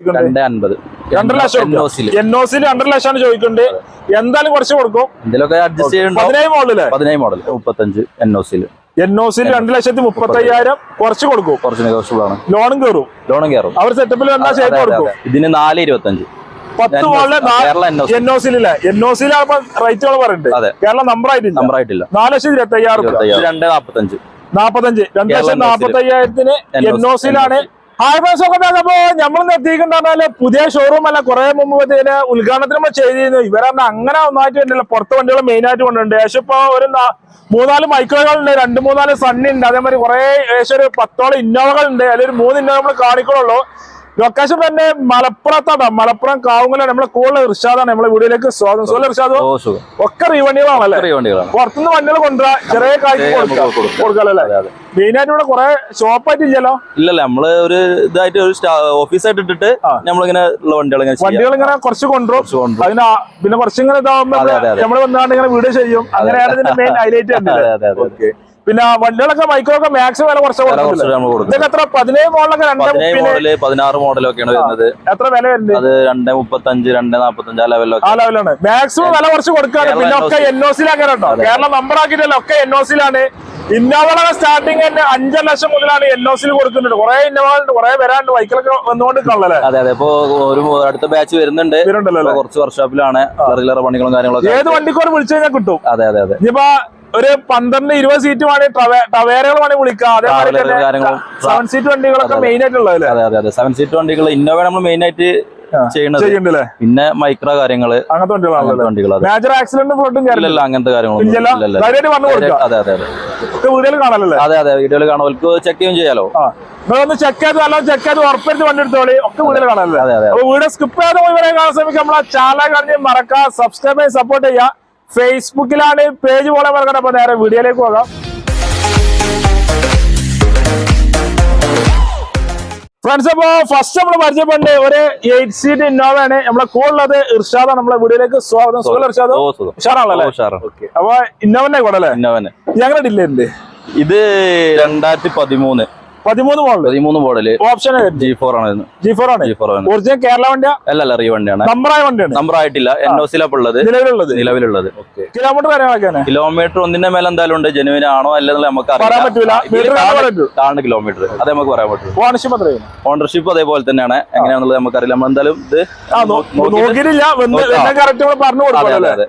രണ്ടര ലക്ഷം എൻഒസിൽ N O സിയിൽ രണ്ടര ലക്ഷമാണ് ചോദിക്കുന്നുണ്ട് എന്തായാലും കുറച്ച് കൊടുക്കും എന്തെങ്കിലുമൊക്കെ അഡ്ജസ്റ്റ് ചെയ്യുന്നുണ്ടോ പതിനേഴ് മോഡൽ പതിനേഴ് മോഡൽ മുപ്പത്തഞ്ച് എൻഒസിൽ എൻ ഒ സിയിൽ രണ്ട് ലക്ഷത്തി മുപ്പത്തി അയ്യായിരം കുറച്ച് കൊടുക്കും കുറച്ച് നെഗോഷ്യബിൾ ആണ് ലോണും കയറും ലോണും കയറും അവർ സെറ്റപ്പിൽ വന്നാൽ ചെയ്ത് കൊടുക്കും. ഇതിന് നാല് ഇരുപത്തഞ്ച് പത്ത് മോളിൽ. എൻ ഒ സിയിലെ എൻ ഒ സിയിലാകുമ്പോ റേറ്റുകൾ പറയുന്നുണ്ട് കേരള നമ്പർ ആയിട്ടില്ല നമ്പർ ആയിട്ടില്ല നാല് ലക്ഷത്തി ഇരുപത്തി അയ്യായിരം രണ്ട് നാപ്പത്തഞ്ച് നാപ്പത്തഞ്ച് രണ്ട് കേരള ലക്ഷത്തി നാപ്പത്തി അയ്യായിരത്തിന് NOC, എൻ ഒ സിയിലാണ് ഹായ് ഫ്രണ്ട്സ് ഒക്കെ അപ്പോ നമ്മൾ എത്തിയിട്ടുണ്ടാൽ പുതിയ ഷോറൂം അല്ല. കുറെ മുമ്പ് ഇതിന് ഉദ്ഘാടനത്തിന് ചെയ്തിരുന്നു. ഇവരന്ന് അങ്ങനെ ഒന്നായിട്ട് വരുന്നില്ല പുറത്ത് വണ്ടികൾ മെയിൻ ആയിട്ട് കൊണ്ടുണ്ട് ഏകദേശം ഇപ്പൊ ഒരു മൂന്നാൽ മൈക്രോകളുണ്ട് രണ്ട് മൂന്നാൽ സണ്ണി ഉണ്ട്. അതേമാതിരി കുറെ ഏകദേശം ഒരു പത്തോളം ഇന്നോവകൾ ഉണ്ട് അതിൽ ഒരു മൂന്ന് ഇന്നോവ നമ്മൾ കാണിക്കണുള്ളൂ. ലൊക്കേഷൻ തന്നെ മലപ്പുറത്താണ് മലപ്പുറം കാവുങ്ങലാണ്. നമ്മളെ കൂടുതൽ റിഷാദാണ് നമ്മളെ വീഡിയോയിലേക്ക് സ്വാഗതം. സോല സുഖം. ഒക്കെ റീവണ്ടികളാണല്ലേ പുറത്തുനിന്ന് വണ്ടികൾ കൊണ്ടുവരാ. ചെറിയ കായ്ക്ക് കൊടുക്കാല്ലേ മെയിനായിട്ട് ഇവിടെ കുറെ ഷോപ്പായിട്ടില്ലല്ലോ? ഇല്ലല്ല നമ്മൾ ഒരു ഇതായിട്ട് ഒരു ഓഫീസായിട്ട് ഇട്ടിട്ട്. നമ്മളിങ്ങനെ ഉള്ള വണ്ടികൾ ഇങ്ങനെ വണ്ടികൾ ഇങ്ങനെ കുറച്ച് കൊണ്ടുവരും. അതിന് പിന്നെ കുറച്ചിങ്ങനെ ഇതാവുമ്പോ നമ്മൾ. വന്നാണ്ട് ഇങ്ങനെ വീഡിയോ ചെയ്യും. അങ്ങനെയാണ് ഇതിന്റെ മെയിൻ ഹൈലൈറ്റ് ഓക്കെ പിന്നെ വണ്ടികളൊക്കെ മൈക്രോക്കെ മാക്സിമം വില കുറച്ച് ഇതൊക്കെ എത്ര? പതിനേഴ് മോഡലൊക്കെ രണ്ട് മോഡൽ പതിനാറ് മോഡലൊക്കെയാണ് വരുന്നത്. എത്ര വില വരുന്നത് അത് രണ്ട് മുപ്പത്തഞ്ച് രണ്ട് നാപ്പത്തഞ്ച് ആ ലെവലിലൊക്കെ ആ ലെവലാണ് മാക്സിമം വില കുറച്ച് കൊടുക്കാണ്. പിന്നെ ഒക്കെ. എൻ ഒ സിയിലാണ് കേട്ടോ കേരളം നമ്പർ ആക്കിയിട്ടല്ല ഒക്കെ എൻ ഒ സിയിലാണ് ഇന്നോവകളൊക്കെ സ്റ്റാർട്ടിങ് തന്നെ അഞ്ചര ലക്ഷം മുതലാണ് എൻ ഒ സിയിൽ കൊടുക്കുന്നുണ്ട്. കുറെ ഇന്നോവകളുണ്ട് കുറെ വരാണ്ട് ബൈക്കിലൊക്കെ വന്നുകൊണ്ടിരിക്കണല്ലേ? അതെ അതെ. ഇപ്പൊ ഒരു അടുത്ത ബാച്ച് വരുന്നുണ്ട്. കുറച്ച് വർക്ക്ഷോപ്പിലാണ് റെഗുലർ പണികളും കാര്യങ്ങളൊക്കെ ഏത് വണ്ടിക്കോട് വിളിച്ചു കഴിഞ്ഞാൽ കിട്ടും. അതെ അതെ അതെ. ഇനിയിപ്പോ ഒരു പന്ത്രണ്ട് ഇരുപത് സീറ്റ് വേണമെങ്കിൽ ടവേരകൾ വേണമെങ്കിൽ വിളിക്കാം കാര്യങ്ങളും സെവൻ സീറ്റ് വണ്ടികളൊക്കെ മെയിൻ ആയിട്ടുള്ളത് അതെ അതെ അതെ. സെവൻ സീറ്റ് വണ്ടികൾ ഇന്നോവ നമ്മൾ മെയിൻ ആയിട്ട് ചെയ്യണത് പിന്നെ മൈക്രോ കാര്യങ്ങൾ. അങ്ങനത്തെ വണ്ടികളാണ് മേജർ ആക്സിഡന്റ് ഫ്ലോട്ടും ഇല്ലല്ല അങ്ങനത്തെ കാര്യങ്ങളൊന്നും അതെ അതെ അതെ. അതെ അതെ. വീഡിയോയിൽ ചെക്ക് ചെയ്യും ചെയ്യാലോ. നിങ്ങളൊന്ന് ചെക്ക് ചെയ്ത് നല്ല ചെക്ക് ചെയ്ത് ഉറപ്പെടുത്ത് വണ്ടി എടുത്തോളി. ഒക്കെ വീടുകളിൽ കാണാനല്ലേ? അതെ അതെ വീഡിയോ സ്കിപ്പ് ചെയ്ത് കാണാൻ ശ്രമിക്കുക. നമ്മളെ ചാനൽ മറക്കുക സബ്സ്ക്രൈബ് ചെയ്ത് സപ്പോർട്ട് ചെയ്യുക. ഫേസ്ബുക്കിലാണ് പേജ് പോലെ പറഞ്ഞത്. അപ്പൊ നേരെ വീഡിയോയിലേക്ക് പോകാം. ഫ്രണ്ട്സ് അപ്പോ ഫസ്റ്റ് നമ്മൾ പരിചയപ്പെട്ട് ഒരു എയ്റ്റ് സീറ്റ് ഇന്നോവ ആണ് നമ്മളെ കൂടുതലത് ഇർഷാദാണ്. നമ്മളെ വീഡിയോയിലേക്ക് സ്വാഗതം. സുഖം ഇർഷാദ്? ഉഷാറാണല്ലേ. അപ്പൊ ഇന്നോവന്റെ കൂടെ അല്ലേ? ഇന്നോവന്. ഞങ്ങളുടെ ഡില്ലേ ഇത് രണ്ടായിരത്തി പതിമൂന്ന്. പതിമൂന്ന് മോഡൽ പതിമൂന്ന് മോഡൽ ഓപ്ഷൻ ജി ഫോർ ആണ് ജി ഫോർ ആണ്. ജി ഫോർ ആണ്. ഒറിജിനൽ കേരള വണ്ടിയാ? അല്ല അല്ല റീ വണ്ടിയാണ്. നമ്പറായ വണ്ടിയാണ്. നമ്പർ ആയിട്ടില്ല എൻ ഒ സിലപ്പുള്ളത് നിലവിലുള്ളത്. നിലവിലുള്ളത്. കിലോമീറ്റർ കാര്യങ്ങളൊക്കെയാണ് കിലോമീറ്റർ ഒന്നിന്റെ മേലെ എന്തായാലും ഉണ്ട്. ജെനുവിൻ ആണോ അല്ലെന്നുള്ള നമുക്ക് അറിയാൻ പറ്റില്ല പറ്റൂ. കിലോമീറ്റർ അതേ നമുക്ക് പറയാൻ പറ്റും ഓണർഷിപ്പ് എത്രയാണ് ഓണർഷിപ്പ് അതേപോലെ തന്നെയാണ്. എങ്ങനെയാണെന്നുള്ളത് നമുക്കറിയില്ല. നമ്മൾ എന്തായാലും ഇത് നോക്കിയിട്ടില്ല. പറഞ്ഞു അതെ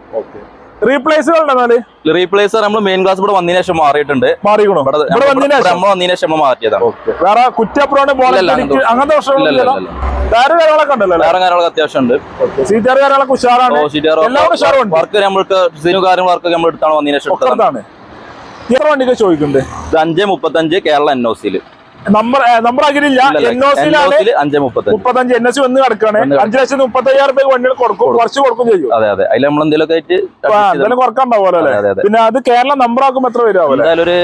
റീപ്ലേസർ നമ്മൾ മെയിൻ ക്ലാസ് ഇവിടെ വന്നതിന് ശേഷം മാറിയിട്ടുണ്ട്. നമ്മൾ വന്നതിന് ശേഷം? മാറ്റിയതാണ്. വേറെ അങ്ങനത്തെ കാര്യങ്ങളൊക്കെ ഉണ്ടല്ലോ കാര്യങ്ങളൊക്കെ അത്യാവശ്യം ഉണ്ട്. കാര്യങ്ങളൊക്കെ ഉഷാറാണ്. വർക്ക് നമ്മൾക്ക് സീനും കാര്യങ്ങളും വർക്ക് നമ്മൾ എടുത്താണ് വന്നതിന് ശേഷം എത്ര വണ്ടിക്ക് ചോദിക്കുന്നുണ്ട് അഞ്ച് മുപ്പത്തഞ്ച് കേരള എൻ ഒ സിയിൽ നമ്പർ നമ്പർ എൻ ഒ സിയിലാണ് മുപ്പത്തഞ്ച്. എൻ എസ് വന്ന് കിടക്കാണ് അഞ്ചു ലക്ഷത്തി മുപ്പത്തി അയ്യായിരം രൂപ വണ്ടികൾ കൊടുക്കും. കുറച്ച് കൊടുക്കും ചെയ്യും. അതെ അതെ. അതിൽ നമ്മൾ ആയിട്ട് കുറക്കാണ്ടാവുമല്ലോ അല്ലേ. പിന്നെ അത് കേരള നമ്പർ ആക്കുമ്പോ എത്ര വരും ഒരു എന്തായാലും ഒരു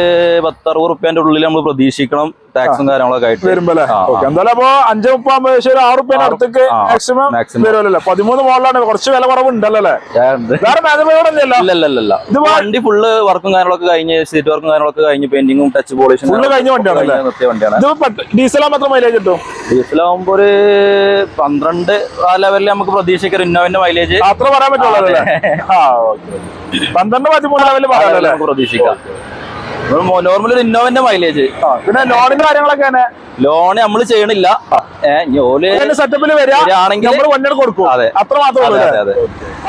പത്തറുപത് റുപ്യന്റെ ഉള്ളിൽ നമ്മൾ പ്രതീക്ഷിക്കണം ടാക്സും കാര്യങ്ങളൊക്കെ ആയിട്ട്. വരുമ്പോ എന്തായാലും അപ്പൊ അഞ്ച് മുപ്പാകുമ്പോ ഒരു ആറ് റുപ്യ അടുത്തേക്ക് മാക്സിമം. വരുമല്ലോ പതിമൂന്ന് മോളിലാണ് കുറച്ച് വില കുറവുണ്ടല്ലോ അല്ലേ. വേറെ മാനേജ്മെന്റ് ഇത് വണ്ടി ഫുള്ള് വർക്കും കാര്യങ്ങളൊക്കെ കഴിഞ്ഞ് സീറ്റ് വർക്കും കാര്യങ്ങളൊക്കെ കഴിഞ്ഞ് പെയിന്റിങ്ങും ടച്ച് പോളിഷും കഴിഞ്ഞ? നിർത്തിയ വണ്ടിയാണ്. ഇത് ഡീസലാ മാത്രം മൈലേജ് കിട്ടും? ഡീസലാവുമ്പോ ഒരു പന്ത്രണ്ട് ആ ലെവലിൽ നമുക്ക് പ്രതീക്ഷിക്കാം. ഇന്നോവിന്റെ മൈലേജ് അത്ര പറയാൻ പറ്റുള്ളൂ പന്ത്രണ്ട് പതിമൂന്ന് ലെവലിൽ പറയാൻ പ്രതീക്ഷിക്കാം. നോർമൽ ഒരു ഇന്നോവന്റെ മൈലേജ് പിന്നെ ലോണിന്റെ കാര്യങ്ങളൊക്കെ തന്നെ. ലോൺ നമ്മൾ ചെയ്യണില്ല. സെറ്റപ്പിൽ വരിക. വരികയാണെങ്കിൽ നമ്മൾ വണ്ടി കൊടുക്കും. അതെ. അത്ര മാത്രമേ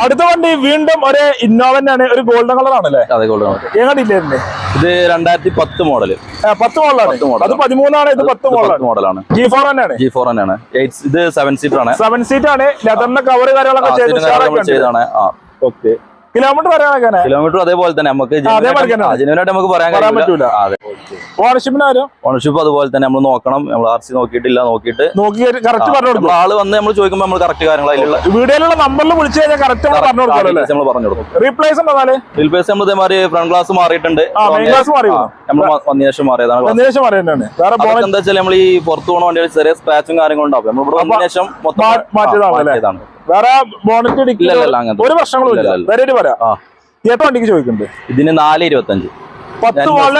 അടുത്ത വണ്ടി വീണ്ടും ഒരു ഇന്നോവന്റെ ആണ് ഒരു ഗോൾഡൻ കളർ ആണല്ലേ? അതെ ഗോൾഡൻ എങ്ങനെ ഇത് രണ്ടായിരത്തി പത്ത് മോഡൽ പത്ത് മോഡലാണ്. അത് പതിമൂന്നാണ് ഇത് പത്ത് മോഡൽ പത്ത് മോഡലാണ്. ജി ഫോർ തന്നെയാണ്. ജി ഫോർ തന്നെയാണ്. ഇത് സെവൻ സീറ്റർ ആണ്. സെവൻ സീറ്റ് ആണ്. ലെതറിന്റെ കവർ കാര്യങ്ങളൊക്കെ ആ, ചെയ്ത് seat ചെയ്താണ്. ഓക്കെ കിലോമീറ്റർ പറയാനൊക്കെ കിലോമീറ്റർ അതേപോലെ തന്നെ നമുക്ക്. ജെനുവിനായിട്ട് നമുക്ക് പറയാൻ പറ്റൂല. ആ, ഓണർഷിപ്പിന് ഓണർഷിപ്പ് അതുപോലെ തന്നെ നമ്മൾ നോക്കണം. നമ്മൾ ആർ സി നോക്കിയിട്ടില്ല നോക്കിയിട്ട്. നോക്കി കറക്റ്റ് പറഞ്ഞു ആൾ വന്ന് നമ്മൾ ചോദിക്കുമ്പോൾ നമ്മൾ കറക്റ്റ് കാര്യങ്ങൾ അതിലുള്ള വീഡിയോയിലുള്ള നമ്പറിൽ വിളിച്ചു കഴിഞ്ഞാൽ കറക്റ്റ് പറഞ്ഞു കൊടുക്കുമല്ലോ നമ്മൾ പറഞ്ഞു കൊടുക്കും. റീപ്ലേസ് റീപ്ലേസ് നമ്മൾ ഇതേമാതിരി ഫ്രണ്ട് ഗ്ലാസ് മാറിയിട്ടുണ്ട്. നമ്മൾ വന്ന ശേഷം മാറിയതാണ് എന്താ വെച്ചാൽ നമ്മൾ ഈ പുറത്തു പോകുന്ന വണ്ടിയുടെ ചെറിയ സ്ക്രാച്ചും കാര്യങ്ങളും ഉണ്ടാവും. നമ്മൾ ഇവിടെ വന്നതിന് ശേഷം മൊത്തം? മാറ്റിയതാണ്. വേറെ ബോണറ്റ് അങ്ങനത്തെ. ഒരു വർഷങ്ങളും ഇല്ല. വേറെ പറയാം. എത്ര വണ്ടിക്ക് ചോദിക്കുന്നുണ്ട്? ഇതിന് നാല് ഇരുപത്തഞ്ച്. പത്ത് NOC, മോളിൽ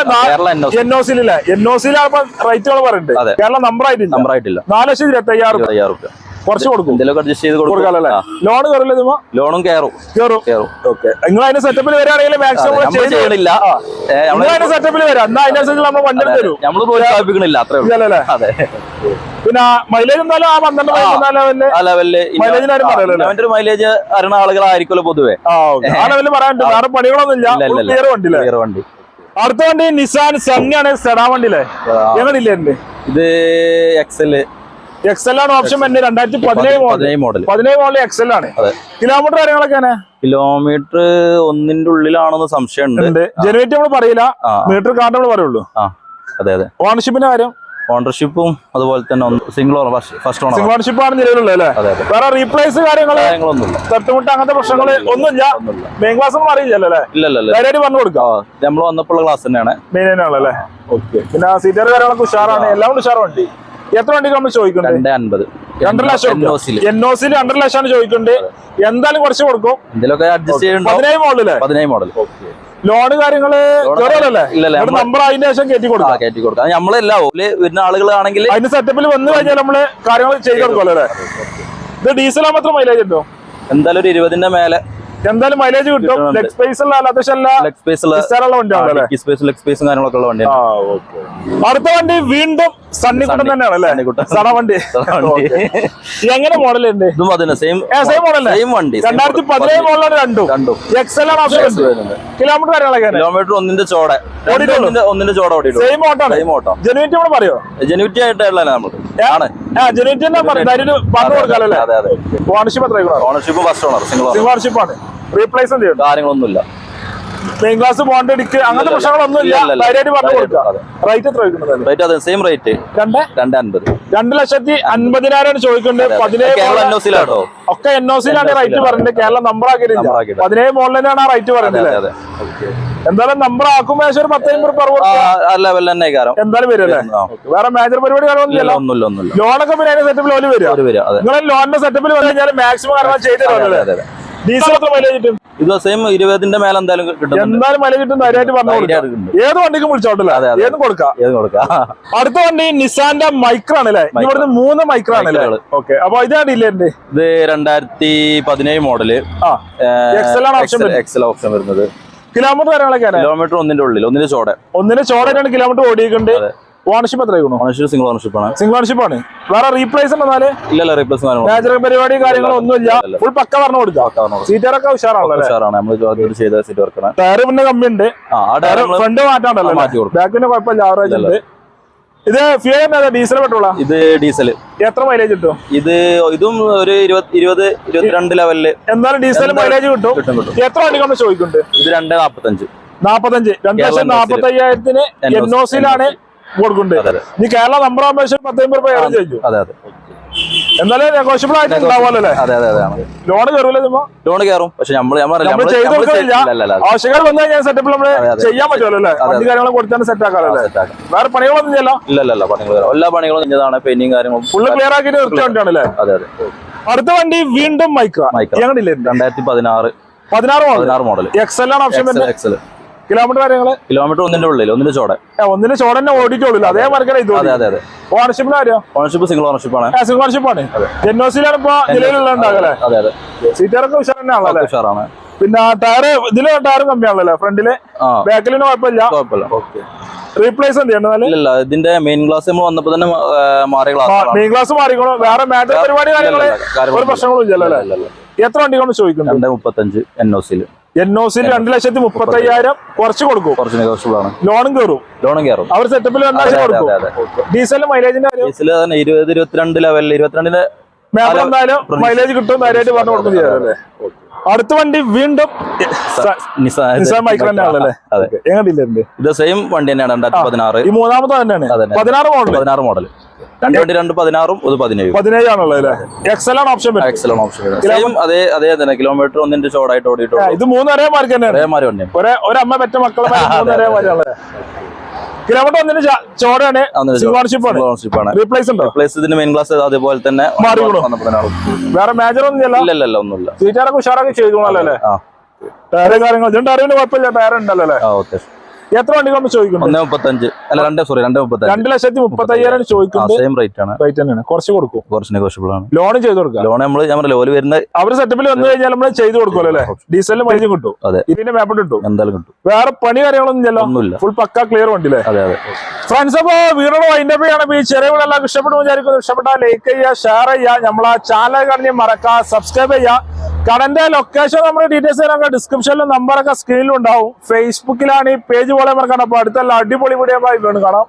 ഒ സിയിലാകുമ്പോ റേറ്റുകൾ പറയുന്നുണ്ട്. കേരള നമ്പർ ആയിട്ടില്ല. നമ്പർ ആയിട്ടില്ല. നാല് ലക്ഷത്തി ഇരുപത്തി അയ്യായിരം അയ്യായിരം കുറച്ച് കൊടുക്കും. എന്തെങ്കിലും അഡ്ജസ്റ്റ് ചെയ്ത് കൊടുക്കും. കൊടുക്കാമല്ലേ ലോൺ കയറില്ല ലോണും കയറും കയറും കയറും ഓക്കെ നിങ്ങൾ അതിന്റെ സെറ്റപ്പിൽ വരികയാണെങ്കിൽ മാക്സിമം ചെയ്യണില്ല. ഏ, നിങ്ങൾ അതിന്റെ സെറ്റപ്പിൽ വരാം. എന്നാ അതിനനുസരിച്ച് നമ്മൾ വണ്ടി തരും. നമ്മൾ പ്രോത്സാഹിപ്പിക്കണില്ല അത്രേ അതെ. പിന്നെ മൈലേജ് എന്തായാലും ആ പന്ത്രണ്ട് പതിമൂന്ന് ലെവലിൽ ആ ലെവലിൽ Mileage ന്റെ കാര്യം പറയല്ലോ? അവന്റെ ഒരു മൈലേജ് അറിയണ ആളുകളായിരിക്കുമല്ലോ പൊതുവെ. ആ ലെവലിൽ പറയാനുണ്ട്. വേറെ പണികളൊന്നും ഇല്ല. ക്ലിയർ ക്ലിയർ വണ്ടി. അടുത്ത വണ്ടി നിസാൻ സണ്ണിയാണ് സെഡാ വണ്ടിയിലെ എന്റെ ഇത് എക്സൽ എക്സൽ ആണ് ഓപ്ഷൻ തന്നെ രണ്ടായിരത്തി പതിനേഴ് മോഡൽ പതിനേഴ് മോഡൽ എക്സൽ ആണ്. കിലോമീറ്റർ കാര്യങ്ങളൊക്കെ കിലോമീറ്റർ ഒന്നിന്റെ ഉള്ളിലാണെന്ന് സംശയമുണ്ട്. ഉണ്ട്. ജനുവേറ്റ് നമ്മൾ പറയില്ല. മീറ്റർ കാർഡ് നമ്മൾ പറയുള്ളൂ. അതെ അതെ. ഓണർഷിപ്പിന്റെ കാര്യം? ഓണർഷിപ്പും അതുപോലെ തന്നെ single owner first owner single ownership ആണ് നിലവിലുള്ളത് അല്ലേ? വേറെ റീപ്ലേസ് കാര്യങ്ങൾ കാര്യങ്ങളൊന്നുമില്ല. തട്ടുമുട്ട് അങ്ങനത്തെ പ്രശ്നങ്ങൾ ഒന്നുമില്ല മെയിൻ ക്ലാസ് ഒന്നും അറിയില്ലല്ലോ അല്ലേ? വേറെ ഇല്ല പറഞ്ഞു കൊടുക്കാം. നമ്മൾ വന്നപ്പോൾ ക്ലാസ് തന്നെയാണ്. മെയിൻ ആണല്ലേ ഓക്കെ പിന്നെ സീറ്റർ കാര്യങ്ങളൊക്കെ ഉഷാറാണ്. എല്ലാം കൊണ്ട് ഉഷാർ വണ്ടി. എത്ര വണ്ടിക്ക് നമ്മൾ ചോദിക്കുന്നുണ്ട്? രണ്ട് അൻപത്. രണ്ടര ലക്ഷം എൻ ഒ സിയിൽ രണ്ടര ലക്ഷമാണ് ചോദിക്കുന്നുണ്ട്. എന്തായാലും കുറച്ച് കൊടുക്കും. പതിനേഴ് മോഡലല്ലേ പതിനേഴ് മോഡൽ ലോണ് കാര്യങ്ങൾ നമ്പർ അതിന്റെ ശേഷം കയറ്റി കൊടുക്കാം. കയറ്റി കൊടുക്കാം. നമ്മളെല്ലാം വരുന്ന ആളുകളാണെങ്കിൽ അതിന്റെ സെറ്റപ്പിൽ വന്നു കഴിഞ്ഞാൽ നമ്മൾ കാര്യങ്ങൾ ചെയ്ത് കൊടുക്കുമല്ലോ അല്ലേ? ഇത് ഡീസൽ മാത്രം മൈലേജ് ഉണ്ടോ എന്തായാലും ഒരു ഇരുപതിന്റെ മേലെ. എന്തായാലും മൈലേജ് കിട്ടും. ലെഗ് സ്പേസ് ഉള്ള ലെഗ് സ്പേസ് ലെഗ് സ്പേസും കാര്യങ്ങളൊക്കെ ഉള്ള വണ്ടിയാണ്. അടുത്ത വണ്ടി വീണ്ടും സണ്ണിക്കുട്ടൻ തന്നെയാണല്ലേ. സണ വണ്ടി. എങ്ങനെ മോഡൽ ഉണ്ട് ഇതും സെയിം സെയിം മോഡൽ സെയിം വണ്ടി രണ്ടായിരത്തി. പതിനേഴ് മോഡലാണ് രണ്ടും. രണ്ടും. എക്സൽ ആണ് ഓപ്ഷൻ കിലോമീറ്റർ കാര്യങ്ങളൊക്കെ കിലോമീറ്റർ ഒന്നിന്റെ ചോട. ഒന്നിന്റെ ചോട ഓടിയിട്ടുള്ളൂ. സെയിം സെയിം ഓട്ടോ ജനുവിറ്റി കൂടെ പറയോ? ജനുവിറ്റി ആയിട്ടല്ല നമ്മൾ ആണ്. ജനുവിറ്റി പറഞ്ഞു ഓണർഷിപ്പ് എത്ര ownership first owner single owner ownership ആണ്. റീപ്ലേസ് എന്ത് കാര്യങ്ങളൊന്നുമില്ല. മെയിൻ ക്ലാസ് ബോണ്ട് അങ്ങനത്തെ പ്രശ്നങ്ങളൊന്നും ഇല്ല. ധൈര്യമായിട്ട് പറഞ്ഞു ധൈര്യമായിട്ട്, റേറ്റ് എത്ര റേറ്റ് സെയിം റേറ്റ് രണ്ട് രണ്ട്? അൻപത് രണ്ട് ലക്ഷത്തി അൻപതിനായിരം ചോദിക്കുന്നുണ്ട്. പതിനേഴ് ഒക്കെ എൻ ഒ സിയിലാണ് റേറ്റ് പറയുന്നത് കേരളം നമ്പർ ആക്കിയിട്ടില്ല. പതിനേഴ് മോളിലാണ് ആ റേറ്റ് പറയുന്നത് എന്തായാലും നമ്പർ ആക്കും ഏകദേശം ഒരു പത്ത് അമ്പത് പെർ ആ ആ ലെവൽ തന്നെ എന്തായാലും വരും അല്ലേ? വേറെ മേജർ പരിപാടി ഒന്നുമില്ല ലോണൊക്കെ പിന്നെ സെറ്റപ്പിൽ ഒരു വരും. അതെ. നിങ്ങൾ ലോണിന്റെ സെറ്റപ്പിൽ വന്നു കഴിഞ്ഞാൽ മാക്സിമം കാരണം ചെയ്ത് അതെ. ഡീസൽ എത്ര മൈലേജ് കിട്ടും. ഇത് സെയിം ഇരുപതിന്റെ മേലെ എന്തായാലും കിട്ടുന്നുണ്ട്. എന്തായാലും മൈലേജ് കിട്ടും ധൈര്യമായിട്ട് പറഞ്ഞു കൊടുക്കാം. ധൈര്യമായിട്ട് ഏത് വണ്ടിക്കും വിളിച്ചോട്ടില്ല. ഏതും കൊടുക്കാം. ഏത് കൊടുക്കാം. അടുത്ത വണ്ടി നിസാന്റെ മൈക്രോ ആണല്ലേ? അല്ലേ ഇവിടുന്ന് മൂന്ന് മൈക്രോ ആണ് അല്ലേ മൈക്രോകൾ. ഓക്കെ അപ്പൊ ഇതാണ് ഇല്ലേ ഇത് രണ്ടായിരത്തി പതിനേഴ് മോഡൽ. എക്സൽ ഓപ്ഷൻ വരുന്നത്. കിലോമീറ്റർ കാര്യങ്ങളൊക്കെ കിലോമീറ്റർ ഒന്നിന്റെ ഉള്ളിൽ ഒന്നിന്റെ ചോട. ഒന്നിന്റെ ചോടായിട്ടാണ് കിലോമീറ്റർ ഓടിയിട്ടുണ്ട് ഓണർഷിപ്പ് എത്ര ഓണർഷിപ്പ് സിംഗിൾ ഓണർഷിപ്പ് ആണ്. സിംഗിൾ ഓണർഷിപ്പ് ആണ്. വേറെ റീപ്ലേസ് എന്നാൽ? ഇല്ലല്ല റീപ്ലേസ് മേജർ പരിപാടി കാര്യങ്ങളൊന്നും ഒന്നുമില്ല. ഫുൾ പക്ക പറഞ്ഞു കൊടുക്കാം. സീറ്ററൊക്കെ ഉഷാറാണല്ലോ അല്ലേ? ഉഷാറാണ്. നമ്മൾ ചെയ്ത സീറ്റ് വർക്കാണ്. ടയർ പിന്നെ കമ്മി ഉണ്ട് ആ ആ ടയർ ടയർ ഫ്രണ്ട് മാറ്റാണ്ടല്ലോ മാറ്റി കൊടുക്കും. ബാക്കിന്റെ കുഴപ്പമില്ല ആവറേജ് ഉണ്ട്. ഇത് ഫ്യൂർ ഡീസൽ പെട്രോളാ? ഇത് ഡീസൽ എത്ര മൈലേജ് കിട്ടും? ഇത് ഇതും ഒരു ഇരുപത് ഇരുപത്തിരണ്ട് ലെവലിൽ എന്നാലും ഡീസൽ മൈലേജ് കിട്ടും. എത്ര വണ്ടി കൊണ്ട് ചോദിക്കുന്നുണ്ട്? ഇത് രണ്ട് നാപ്പത്തഞ്ച്. നാപ്പത്തഞ്ച്. രണ്ട് ലക്ഷം നാപ്പത്തയ്യായിരത്തിന് എൻഒസിലാണ് നാപ്പത്തി അയ്യായിരത്തിന് എൻ ഒ സിയിലാണ് കൊടുക്കുന്നുണ്ട്. അതെ. കേരള നമ്പർ ആകുമ്പോൾ പത്ത് അമ്പത് രൂപ ഏറെ ചോദിച്ചു അതെ അതെ. എന്തായാലും നെഗോഷ്യബിൾ ആയിട്ട് ഉണ്ടാവുമല്ലോ അതെ അതെ അതെ ലോൺ കയറൂല ലോൺ കയറും പക്ഷെ നമ്മൾ. ആവശ്യക്കാർ വന്നു കഴിഞ്ഞാൽ അതെ, അതെ. ചെയ്യാൻ പറ്റുമല്ലോ അല്ലേ? വണ്ടി കാര്യങ്ങൾ കൊടുത്താൽ സെറ്റ് ആക്കാമല്ലോ ആക്കാം. വേറെ പണികളൊന്നും ചെയ്യല്ലോ ഇല്ല ഇല്ല ഇല്ല. പണികൾ എല്ലാ പണികളും കഴിഞ്ഞതാണ് പെയിന്റിങ് കാര്യങ്ങളും ഫുള്ള് ക്ലിയർ ആക്കിയിട്ട് നിർത്തിയ വണ്ടിയാണ് അതെ അതെ. അടുത്ത വണ്ടി വീണ്ടും മൈക്ര. ഞങ്ങളില്ലേ രണ്ടായിരത്തി പതിനാറ്. പതിനാറ് മോഡൽ എക്സൽ ആണ് ഓപ്ഷൻ എക്സൽ കിലോമീറ്റർ കാര്യങ്ങൾ? കിലോമീറ്റർ ഒന്നിന്റെ ഉള്ളിൽ ഒന്നിന്റെ ചോട. ഒന്നിന് ചോടന്നെ ഓടിക്കുള്ളൂ അതേ മാർക്കറ്റ് ഇത് അതെ അതെ അതെ. ഓണർഷിപ്പിന് കാര്യം ഓണർഷിപ്പ് സിംഗിൾ ഓണർഷിപ്പ് ആണ്. സിംഗിൾ ഓണർഷിപ്പ് ആണ്. സിയിലാണ് ഇപ്പൊ നിലവിലുള്ള ഉണ്ടാകല്ലേ അതെ അതെ സീറ്ററൊക്കെ ഉഷാർ തന്നെയാണല്ലോ ഉഷാറാണ്. പിന്നെ ടയർ ഇതിൽ ടയർ കമ്മിയാണല്ലോ ഫ്രണ്ടിൽ? ബാക്കിലിന് കുഴപ്പമില്ല? കുഴപ്പമില്ല. റീപ്ലേസ് ഇല്ല ഇതിന്റെ മെയിൻ ക്ലാസ് നമ്മൾ വന്നപ്പോ തന്നെ മാറി മാറിയ ക്ലാസ് മെയിൻ ക്ലാസ് മാറിക്കണോ വേറെ മാറ്റർ പരിപാടി കാര്യങ്ങൾ ഒരു പ്രശ്നങ്ങളും ഇല്ലല്ലോ എത്ര വണ്ടി കൊണ്ട് ചോദിക്കുന്നു രണ്ട് മുപ്പത്തഞ്ച് എൻ ഒ സിയിൽ എൻ ഒ സിയിൽ രണ്ട് ലക്ഷത്തി മുപ്പത്തി അയ്യായിരം കുറച്ച് കൊടുക്കും. കുറച്ച് ലോണും കയറും. ലോണും കയറും. അവർ സെറ്റപ്പിൽ ഡീസലും കൊടുക്കും. ഡീസലിന് മൈലേജിന്റെ കാര്യം. ഡീസൽ ഇരുപത് ഇരുപത്തിരണ്ട് ലെവലിൽ ഇരുപത്തിരണ്ടിന് എന്തായാലും മൈലേജ് കിട്ടും കാര്യമായിട്ട് പറഞ്ഞു കൊടുക്കും ചെയ്യാറല്ലേ അടുത്ത വണ്ടി വീണ്ടും ഇത് നിസാൻ മൈക്രോ തന്നെയാണല്ലേ? അതെ. എങ്ങനെയില്ലേ ഇത് സെയിം വണ്ടി തന്നെയാണ് രണ്ടായിരത്തി പതിനാറ്. ഈ മൂന്നാമത്തെ തന്നെയാണ്. പതിനാറ് മോഡൽ പതിനാറ് മോഡൽ രണ്ട് വണ്ടി രണ്ട് പതിനാറും ഇത് പതിനേഴും. ഓപ്ഷൻ ഓപ്ഷൻ സെയിം അതേ അതേ തന്നെ. കിലോമീറ്റർ ഒന്നിന്റെ ചോടായിട്ട് ഓടിയിട്ടുള്ളൂ. ഇത് മൂന്ന് ഒരേ മാർക്ക് തന്നെയാണ്. അതേമാതിരി വണ്ടിയാണ് ഒരേ ഒരമ്മ പെറ്റ മക്കളെ മൂന്ന് ഒരേ കിലോമീറ്റർ ഒന്നിന് ചോടാണ്. ചോടയാണ് സിംഗോൺഷിപ്പ് ആണ്. ഓണർഷിപ്പ് ആണ്. റീപ്ലേസ് ഉണ്ടോ? പ്ലേസ് ഇതിന്റെ മെയിൻ ക്ലാസ് അതേപോലെ തന്നെ വേറെ മേജർ ഒന്നും ഇല്ല ഒന്നുമില്ല. സീറ്റാറൊക്കെ ഉഷാറൊക്കെ ചെയ്തോളല്ലോ ടയറും കാര്യങ്ങൾ ഇതിന്റെ ടയറിന് കുഴപ്പമില്ല ടയർ ഉണ്ടല്ലോ അല്ലേ? ഓക്കെ. എത്ര വണ്ടി നമ്മൾ ചോദിക്കുന്നു ഒന്നേ മുപ്പത്തഞ്ച്. അല്ല രണ്ട് സോറി രണ്ട് മുപ്പത്തഞ്ച്. രണ്ട് ലക്ഷത്തി മുപ്പത്തയ്യായിരം ചോദിക്കുന്നത് സെയിം റേറ്റ് ആണ്. റേറ്റ് തന്നെയാണ്. കുറച്ച് കൊടുക്കും. കുറച്ച് നെഗോഷ്യബിൾ ആണ്. ലോൺ ചെയ്ത് കൊടുക്കാം ലോൺ നമ്മൾ ഞാൻ ലോൽ വരുന്ന അവർ സെറ്റപ്പിൽ വന്നു കഴിഞ്ഞാൽ നമ്മൾ ചെയ്ത് കൊടുക്കുമല്ലോ അല്ലേ? ഡീസലിന് മൈലേജ് കിട്ടും. അതെ. ഇതിന്റെ മാപ്പിട്ട് കിട്ടും. എന്തായാലും കിട്ടും. വേറെ പണി കാര്യങ്ങളൊന്നും ഇല്ലല്ലോ? ഒന്നുമില്ല. ഫുൾ പക്ക ക്ലിയർ വണ്ടി അല്ലേ? അതെ അതെ. ഫ്രണ്ട്സ് അപ്പോ വൈൻഡ് വൈൻഡപ്പ് ചെയ്യണം. ഈ ചെറിയ വീടെല്ലാം ഇഷ്ടപ്പെടും വിചാരിക്കുന്നു. ഇഷ്ടപ്പെട്ടാൽ ലൈക്ക് ചെയ്യുക ഷെയർ ചെയ്യുക. നമ്മളെ ചാനൽ കാണി മറക്കുക സബ്സ്ക്രൈബ് ചെയ്യുക. കടന്റെ ലൊക്കേഷൻ നമ്മുടെ ഡീറ്റെയിൽസ് തരാം. ഡിസ്ക്രിപ്ഷനിലും നമ്പറൊക്കെ സ്ക്രീനിലും ഉണ്ടാവും. ഫേസ്ബുക്കിലാണ് ഈ പേജ് പോലെ കാണാം. അപ്പൊ അടുത്തല്ല അടിപൊളി വീഡിയോ ആയി വീണ്ടും കാണാം.